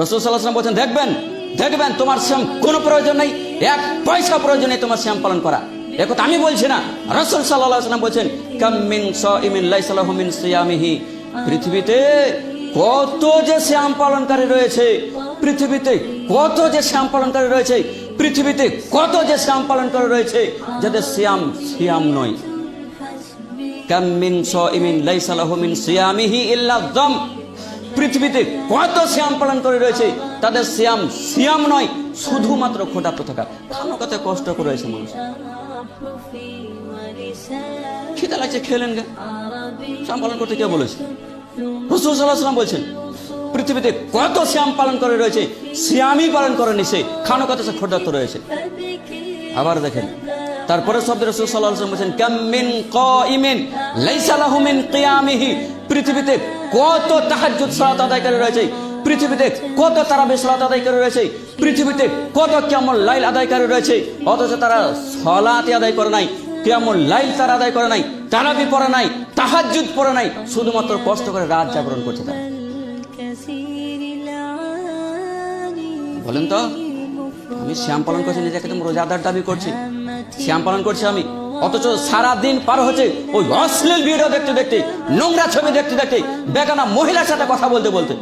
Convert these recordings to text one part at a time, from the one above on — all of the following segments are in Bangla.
রসুল সাল্লাহাম বলছেন, দেখবেন দেখবেন, তোমার শ্যাম কোনো প্রয়োজন নেই। এক পয়সা প্রয়োজন নেই তোমার শ্যাম পালন করা। একথা আমি বলছি না। রসুল সাল্লাহ সাল্লাম বলছেন কামিন সিমিন লাইসালাহমিন সিয়ামিহি। পৃথিবীতে কত যে শ্যাম পালনকারী রয়েছে, পৃথিবীতে কত যে শ্যাম পালনকারী রয়েছে, পৃথিবীতে কত যে শ্যাম পালনকারী রয়েছে, যাদের শ্যাম শ্যাম নয়। কাম মিন সাইমিন লাইসা লাহু মিন সিয়ামিহি ইল্লা দম পৃথিবীতে কত শ্যাম পালন করে রয়েছে, তাদের শ্যাম শ্যাম নয়, শুধুমাত্র খোটাপ্ত থাকা খানো কথা কষ্ট করে রয়েছে মানুষ। খিদা লাগছে খেলেন গে। শ্যাম পালন করতে কে বলেছে? রসুল সাল্লাহ সাল্লাম বলছেন, পৃথিবীতে কত শ্যাম পালন করে রয়েছে, শ্যামই পালন করেনি সে, খানো কথা সে খোটাপ্ত রয়েছে। আবার দেখেন তারপরে শব্দ রসুল সাল্লাহ বলছেন কামিন কাইমিন লাইসা লাহু মিন কিয়ামিহি? পৃথিবীতে কত তাহাজ্জুদ, সালাত আদায়কারী রয়েছে। পৃথিবীতে কত তারাবি, সালাত আদায়কারী রয়েছে। পৃথিবীতে কত কেমন লাইল আদায়কারী রয়েছে। অথচ তারা সলাতে আদায় করে নাই কেমন লাইল তারা আদায় করে নাই, তারাবি পড়ে নাই, তাহাজ্জুদ পড়ে নাই, শুধুমাত্র কষ্ট করে রাত জাগরণ করছে তারা। বলেন তো। আমি শ্যাম পালন করছি, নিজেকে একদম রোজাদার দাবি করছি। শ্যাম পালন করছি আমি। অথচ সারা দিন পার হচ্ছে ওই অশ্লীল ভিডিও দেখতে দেখতে, নোংরা ছবি দেখতে দেখতে, বেগানা মহিলার সাথে কথা বলতে বলতে।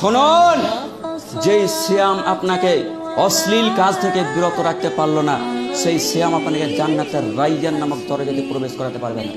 শুনুন যে শ্যাম আপনাকে অশ্লীল কাজ থেকে বিরত রাখতে পারল না, সেই শ্যাম আপনাকে জান্নাতের রাইয়ান নামক দরজাতে প্রবেশ করাতে পারবে না।